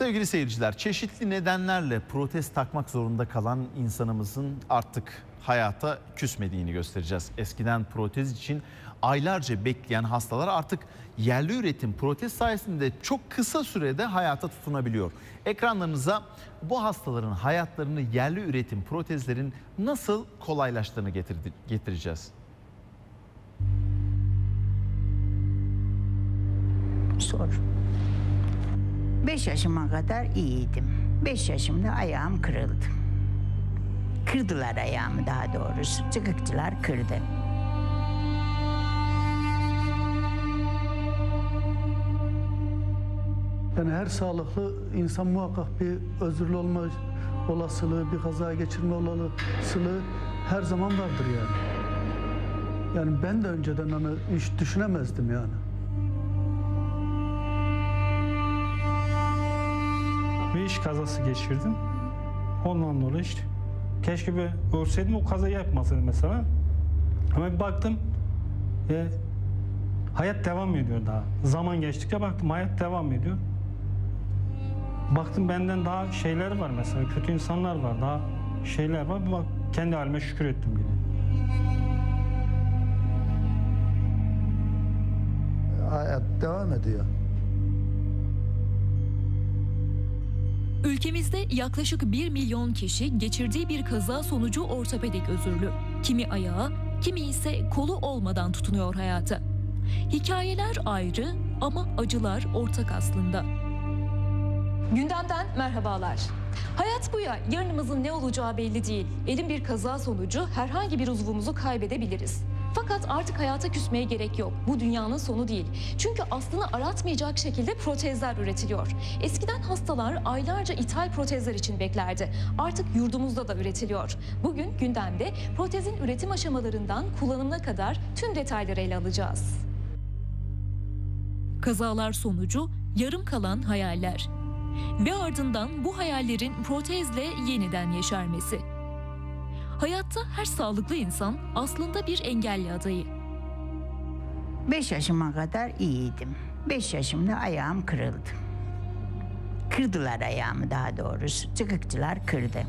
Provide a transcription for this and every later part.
Sevgili seyirciler, çeşitli nedenlerle protez takmak zorunda kalan insanımızın artık hayata küsmediğini göstereceğiz. Eskiden protez için aylarca bekleyen hastalar artık yerli üretim protez sayesinde çok kısa sürede hayata tutunabiliyor. Ekranlarınıza bu hastaların hayatlarını yerli üretim protezlerin nasıl kolaylaştığını getireceğiz. Sor. 5 yaşıma kadar iyiydim. 5 yaşımda ayağım kırıldı. Kırdılar ayağımı daha doğrusu. Çıkıkçılar kırdı. Yani her sağlıklı insan muhakkak bir özürlü olma olasılığı, bir kaza geçirme olasılığı her zaman vardır yani. Yani ben de önceden onu hiç düşünemezdim yani. Bir iş kazası geçirdim. Ondan dolayı işte keşke bir ölseydim o kazayı yapmasaydım mesela. Ama bir baktım e, hayat devam ediyor daha. Zaman geçtikçe baktım hayat devam ediyor. Baktım benden daha şeyler var mesela kötü insanlar var daha şeyler var. Bak kendi halime şükür ettim yine. Hayat devam ediyor. Ülkemizde yaklaşık 1 milyon kişi geçirdiği bir kaza sonucu ortopedik özürlü. Kimi ayağı, kimi ise kolu olmadan tutunuyor hayata. Hikayeler ayrı ama acılar ortak aslında. Gündemden merhabalar. Hayat bu ya, yarınımızın ne olacağı belli değil. Elin bir kaza sonucu herhangi bir uzvumuzu kaybedebiliriz. Fakat artık hayata küsmeye gerek yok. Bu dünyanın sonu değil. Çünkü aslını aratmayacak şekilde protezler üretiliyor. Eskiden hastalar aylarca ithal protezler için beklerdi. Artık yurdumuzda da üretiliyor. Bugün gündemde protezin üretim aşamalarından kullanımına kadar tüm detayları ele alacağız. Kazalar sonucu yarım kalan hayaller. Ve ardından bu hayallerin protezle yeniden yeşermesi. Hayatta her sağlıklı insan aslında bir engelli adayı. 5 yaşıma kadar iyiydim. 5 yaşımda ayağım kırıldı. Kırdılar ayağımı daha doğrusu. Çıkıkçılar kırdı.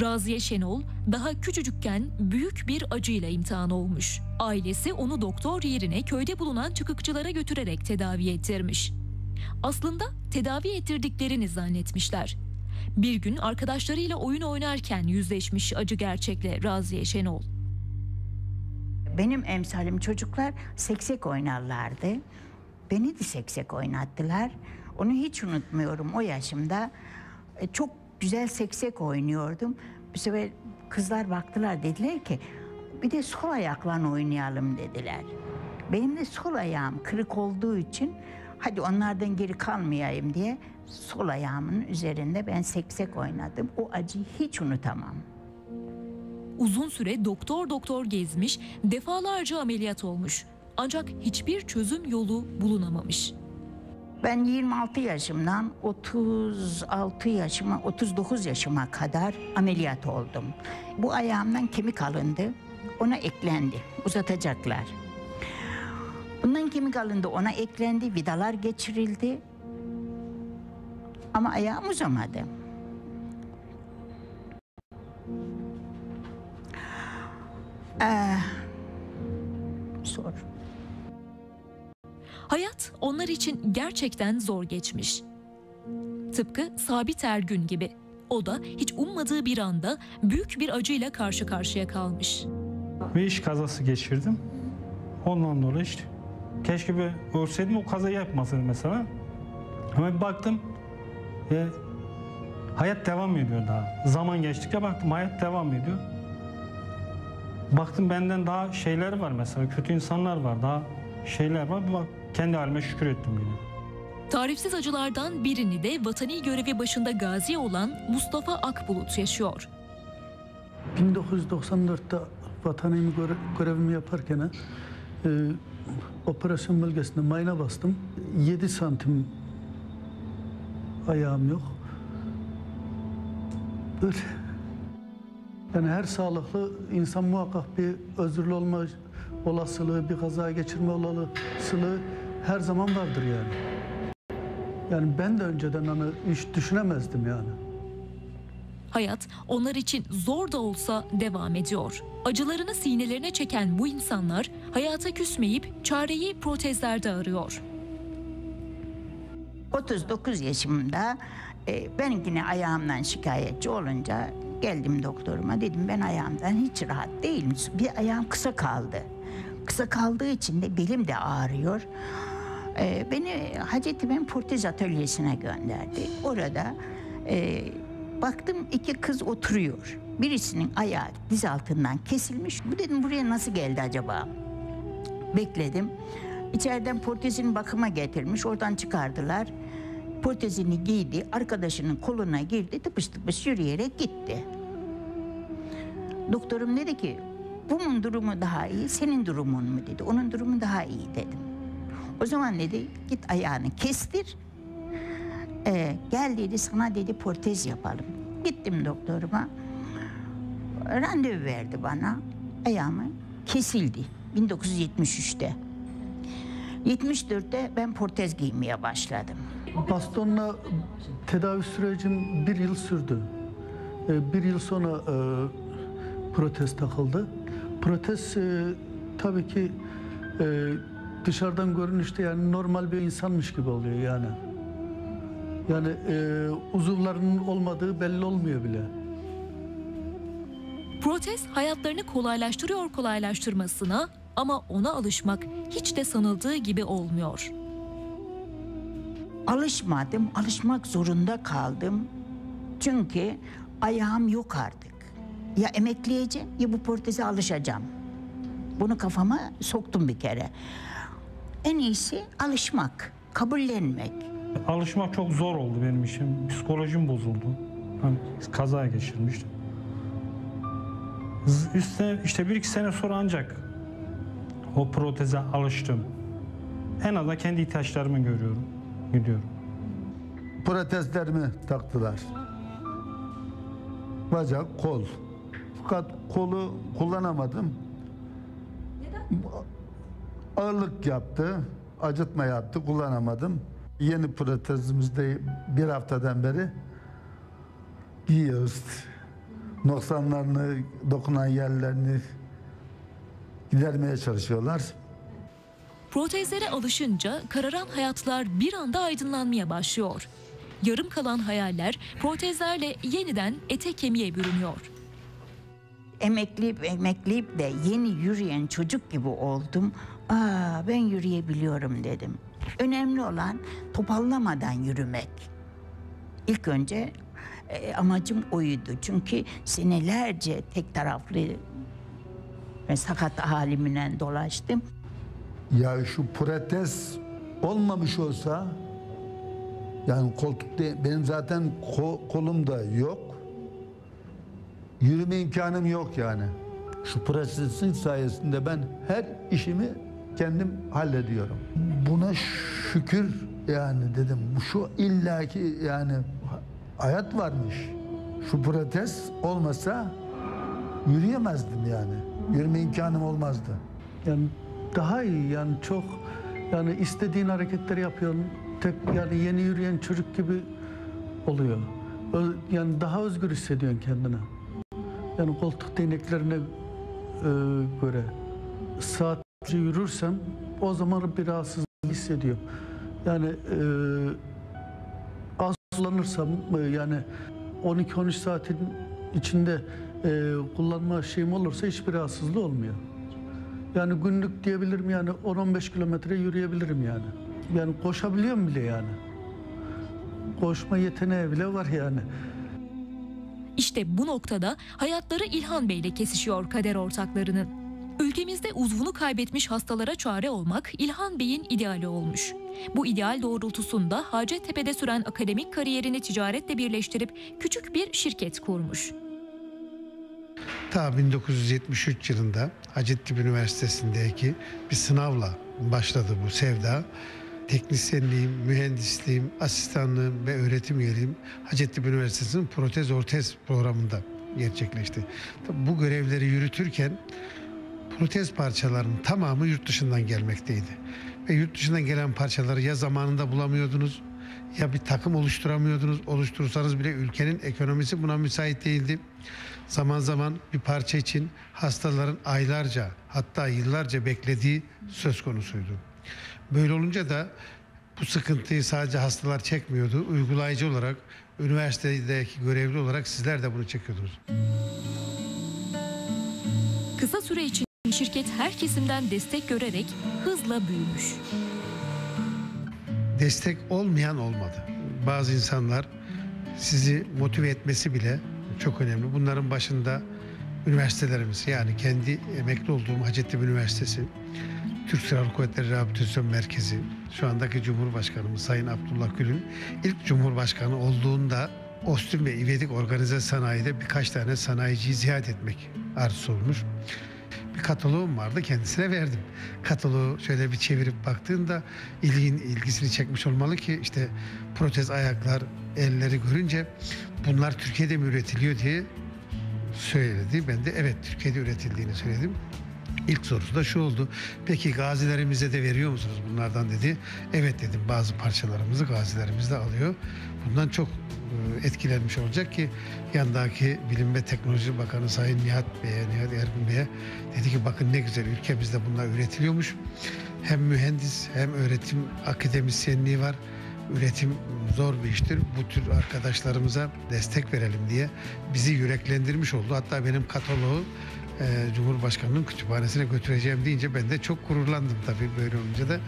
Raziye Şenol daha küçücükken büyük bir acıyla imtihan olmuş. Ailesi onu doktor yerine köyde bulunan çıkıkçılara götürerek tedavi ettirmiş. Aslında tedavi ettirdiklerini zannetmişler. Bir gün arkadaşlarıyla oyun oynarken yüzleşmiş acı gerçekle Raziye Şenol. Benim emsalim çocuklar seksek oynarlardı. Beni de seksek oynattılar. Onu hiç unutmuyorum o yaşımda. e, Çok güzel seksek oynuyordum. Bir sefer kızlar baktılar dediler ki bir de sol ayakla oynayalım dediler. Benim de sol ayağım kırık olduğu için hadi onlardan geri kalmayayım diye sol ayağımın üzerinde ben seksek oynadım. O acıyı hiç unutamam. Uzun süre doktor doktor gezmiş, defalarca ameliyat olmuş. Ancak hiçbir çözüm yolu bulunamamış. Ben 26 yaşımdan 36 yaşıma, 39 yaşıma kadar ameliyat oldum. Bu ayağımdan kemik alındı, ona eklendi, uzatacaklar. Bundan kemik alındı, ona eklendi, vidalar geçirildi. Ama ayağım uzamadı. Ee, sor. Hayat onlar için gerçekten zor geçmiş. Tıpkı Sabit Ergün gibi. O da hiç ummadığı bir anda büyük bir acıyla karşı karşıya kalmış. Bir iş kazası geçirdim. Ondan dolayı işte keşke bir ölseydim o kazayı yapmasaydım mesela. Ama bir baktım e, hayat devam ediyor daha. Zaman geçtikçe baktım hayat devam ediyor. Baktım benden daha şeyler var mesela kötü insanlar var daha şeyler var. Bak kendi halime şükür ettim yine. Tarifsiz acılardan birini de vatani görevi başında gazi olan Mustafa Akbulut yaşıyor. 1994'te vatanimi göre- görevimi yaparken e, operasyon bölgesinde mayına bastım. 7 santim ayağım yok. Böyle. Yani her sağlıklı insan muhakkak bir özürlü olma olasılığı, bir kaza geçirme olasılığı her zaman vardır yani. Yani ben de önceden hani hiç düşünemezdim yani. Hayat onlar için zor da olsa devam ediyor. Acılarını sinelerine çeken bu insanlar hayata küsmeyip çareyi protezlerde arıyor. 39 yaşımda e, ben yine ayağımdan şikayetçi olunca geldim doktoruma dedim ben ayağımdan hiç rahat değilim. Bir ayağım kısa kaldı. Kısa kaldığı için de belim de ağrıyor. E, beni Hacettepe Protez Atölyesi'ne gönderdi. Orada e, baktım iki kız oturuyor. Birisinin ayağı diz altından kesilmiş. Bu dedim buraya nasıl geldi acaba? Bekledim. İçeriden protezini bakıma getirmiş. Oradan çıkardılar. Protezini giydi. Arkadaşının koluna girdi. Tıpış tıpış yürüyerek gitti. Doktorum dedi ki bunun durumu daha iyi, senin durumun mu dedi. Onun durumu daha iyi dedim. O zaman dedi git ayağını kestir. Ee, gel dedi sana dedi protez yapalım. Gittim doktoruma. Randevu verdi bana. Ayağımı kesildi 1973'te. 74'te ben protez giymeye başladım. Bastonla tedavi sürecim bir yıl sürdü. Ee, Bir yıl sonra e, protez takıldı. Protez e, tabii ki e, dışarıdan görünüşte yani normal bir insanmış gibi oluyor yani. Yani e, uzuvlarının olmadığı belli olmuyor bile. Protez hayatlarını kolaylaştırıyor kolaylaştırmasına ama ona alışmak hiç de sanıldığı gibi olmuyor. Alışmadım, alışmak zorunda kaldım. Çünkü ayağım yok artık. Ya emekleyeceğim ya bu proteze alışacağım. Bunu kafama soktum bir kere. En iyisi alışmak, kabullenmek. Alışmak çok zor oldu benim için. Psikolojim bozuldu. Hani kaza geçirmiştim. Üstüne işte bir iki sene sonra ancak o proteze alıştım. En azından kendi ihtiyaçlarımı görüyorum, gidiyorum. protezlerimi taktılar. Bacak, kol. Fakat kolu kullanamadım. Neden? Ağırlık yaptı, acıtma yaptı, kullanamadım. Yeni protezimizde bir haftadan beri giyiyoruz. Noksanlarını, dokunan yerlerini gidermeye çalışıyorlar. Protezlere alışınca kararan hayatlar bir anda aydınlanmaya başlıyor. Yarım kalan hayaller protezlerle yeniden ete kemiğe bürünüyor. Emekleyip emekleyip de yeni yürüyen çocuk gibi oldum. Aa ben yürüyebiliyorum dedim. Önemli olan topallamadan yürümek. İlk önce e, amacım oydu. Çünkü senelerce tek taraflı ve sakat halimle dolaştım. Ya şu protez olmamış olsa yani koltuk de- benim zaten ko- kolum da yok. Yürüme imkanım yok yani. Şu protezin sayesinde ben her işimi kendim hallediyorum. Buna şükür yani dedim. Şu illaki yani hayat varmış. Şu protez olmasa yürüyemezdim yani. Yürüme imkanım olmazdı. Yani daha iyi yani çok yani istediğin hareketleri yapıyorsun. Tek yani yeni yürüyen çocuk gibi oluyor. Ö- Yani daha özgür hissediyorsun kendini. Yani koltuk değneklerine e, göre saatlerce yürürsem o zaman bir rahatsızlık hissediyorum. Yani e, az kullanırsam e, yani 12-13 saatin içinde e, kullanma şeyim olursa hiçbir rahatsızlığı olmuyor. Yani günlük diyebilirim yani 10-15 kilometre yürüyebilirim yani. Yani koşabiliyorum bile yani. Koşma yeteneği bile var yani. İşte bu noktada hayatları İlhan Bey ile kesişiyor kader ortaklarının. Ülkemizde uzvunu kaybetmiş hastalara çare olmak İlhan Bey'in ideali olmuş. Bu ideal doğrultusunda Hacettepe'de süren akademik kariyerini ticaretle birleştirip küçük bir şirket kurmuş. Ta 1973 yılında Hacettepe Üniversitesi'ndeki bir sınavla başladı bu sevda. Teknisyenliğim, mühendisliğim, asistanlığım ve öğretim üyeliğim Hacettepe Üniversitesi'nin protez ortez programında gerçekleşti. Tabii bu görevleri yürütürken protez parçalarının tamamı yurt dışından gelmekteydi. Ve yurt dışından gelen parçaları ya zamanında bulamıyordunuz Ya bir takım oluşturamıyordunuz. Oluşturursanız bile ülkenin ekonomisi buna müsait değildi. Zaman zaman bir parça için hastaların aylarca hatta yıllarca beklediği söz konusuydu. Böyle olunca da bu sıkıntıyı sadece hastalar çekmiyordu. Uygulayıcı olarak, üniversitedeki görevli olarak sizler de bunu çekiyordunuz. Kısa süre için şirket her kesimden destek görerek hızla büyümüş. destek olmayan olmadı. Bazı insanlar sizi motive etmesi bile çok önemli. Bunların başında üniversitelerimiz yani kendi emekli olduğum Hacettepe Üniversitesi, Türk Silahlı Kuvvetleri Rehabilitasyon Merkezi, şu andaki Cumhurbaşkanımız Sayın Abdullah Gül'ün ilk Cumhurbaşkanı olduğunda Ostüm ve İvedik Organize Sanayi'de birkaç tane sanayiciyi ziyaret etmek arzusu olmuş bir kataloğum vardı kendisine verdim. Kataloğu şöyle bir çevirip baktığında ilgin ilgisini çekmiş olmalı ki işte protez ayaklar, elleri görünce bunlar Türkiye'de mi üretiliyor diye söyledi. Ben de evet Türkiye'de üretildiğini söyledim. İlk sorusu da şu oldu. Peki gazilerimize de veriyor musunuz bunlardan dedi. Evet dedim bazı parçalarımızı gazilerimiz de alıyor. Bundan çok e, etkilenmiş olacak ki yandaki Bilim ve Teknoloji Bakanı Sayın Nihat Bey'e, Nihat Ergün Bey'e dedi ki bakın ne güzel ülkemizde bunlar üretiliyormuş. Hem mühendis hem öğretim akademisyenliği var. Üretim zor bir iştir. Bu tür arkadaşlarımıza destek verelim diye bizi yüreklendirmiş oldu. Hatta benim kataloğu e, Cumhurbaşkanı'nın kütüphanesine götüreceğim deyince ben de çok gururlandım tabii böyle olunca da.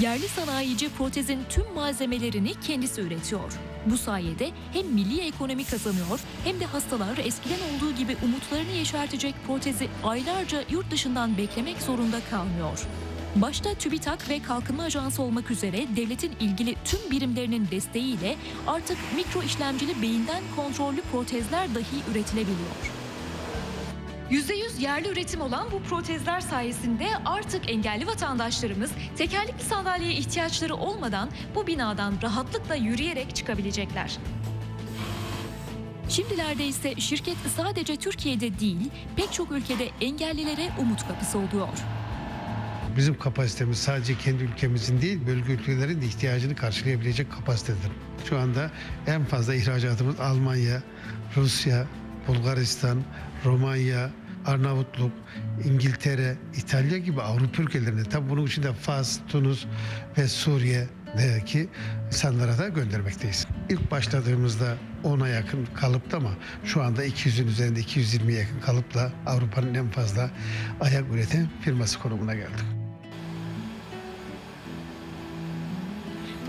Yerli sanayici protezin tüm malzemelerini kendisi üretiyor. Bu sayede hem milli ekonomi kazanıyor hem de hastalar eskiden olduğu gibi umutlarını yeşertecek protezi aylarca yurt dışından beklemek zorunda kalmıyor. Başta TÜBİTAK ve Kalkınma Ajansı olmak üzere devletin ilgili tüm birimlerinin desteğiyle artık mikro işlemcili beyinden kontrollü protezler dahi üretilebiliyor. %100 yerli üretim olan bu protezler sayesinde artık engelli vatandaşlarımız tekerlekli sandalyeye ihtiyaçları olmadan bu binadan rahatlıkla yürüyerek çıkabilecekler. Şimdilerde ise şirket sadece Türkiye'de değil pek çok ülkede engellilere umut kapısı oluyor. Bizim kapasitemiz sadece kendi ülkemizin değil, bölge ülkelerin de ihtiyacını karşılayabilecek kapasitedir. Şu anda en fazla ihracatımız Almanya, Rusya, Bulgaristan, Romanya, Arnavutluk, İngiltere, İtalya gibi Avrupa ülkelerine tabi bunun içinde Fas, Tunus ve Suriye'deki insanlara da göndermekteyiz. İlk başladığımızda 10'a yakın kalıpta ama şu anda 200'ün üzerinde 220'ye yakın kalıpla Avrupa'nın en fazla ayak üreten firması konumuna geldik.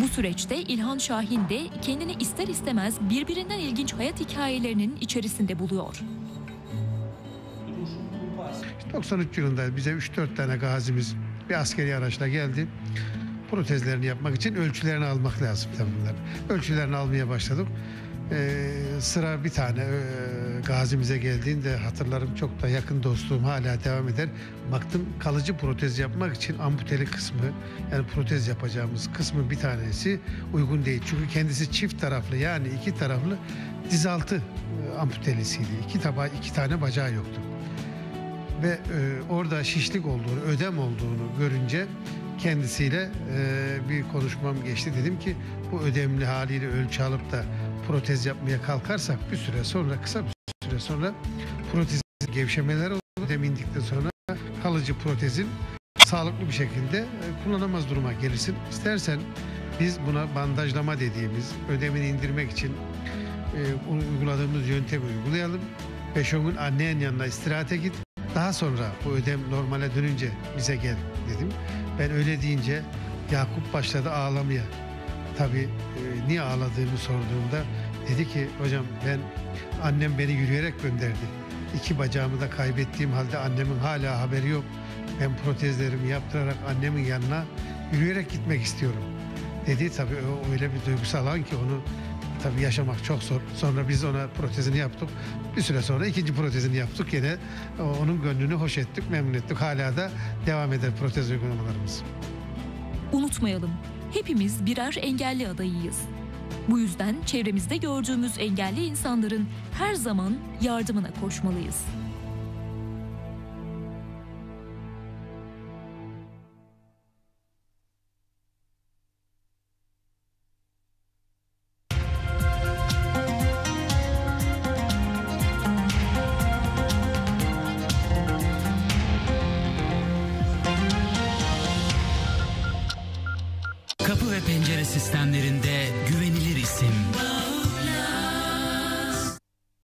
Bu süreçte İlhan Şahin de kendini ister istemez birbirinden ilginç hayat hikayelerinin içerisinde buluyor. 93 yılında bize 3-4 tane gazimiz bir askeri araçla geldi. Protezlerini yapmak için ölçülerini almak lazım tabii bunlar. Ölçülerini almaya başladık. Ee, sıra bir tane e, gazimize geldiğinde hatırlarım çok da yakın dostluğum hala devam eder. Baktım kalıcı protez yapmak için amputeli kısmı yani protez yapacağımız kısmı bir tanesi uygun değil. Çünkü kendisi çift taraflı yani iki taraflı dizaltı e, amputelisiydi. İki tabağı iki tane bacağı yoktu ve e, orada şişlik olduğunu, ödem olduğunu görünce kendisiyle e, bir konuşmam geçti. Dedim ki bu ödemli haliyle ölçü alıp da protez yapmaya kalkarsak bir süre sonra kısa bir süre sonra protez gevşemeler olur. Ödem indikten sonra kalıcı protezin sağlıklı bir şekilde e, kullanamaz duruma gelirsin. İstersen biz buna bandajlama dediğimiz ödemini indirmek için e, uyguladığımız yöntemi uygulayalım. 5-10 gün annenin yanına istirahate git. Daha sonra bu ödem normale dönünce bize gel dedim. Ben öyle deyince Yakup başladı ağlamaya. Tabii e, niye ağladığını sorduğumda dedi ki hocam ben annem beni yürüyerek gönderdi. İki bacağımı da kaybettiğim halde annemin hala haberi yok. Ben protezlerimi yaptırarak annemin yanına yürüyerek gitmek istiyorum. Dedi tabii o öyle bir duygusal an ki onu tabii yaşamak çok zor. Sonra biz ona protezini yaptık. Bir süre sonra ikinci protezini yaptık. Yine onun gönlünü hoş ettik, memnun ettik. Hala da devam eder protez uygulamalarımız. Unutmayalım, hepimiz birer engelli adayıyız. Bu yüzden çevremizde gördüğümüz engelli insanların her zaman yardımına koşmalıyız.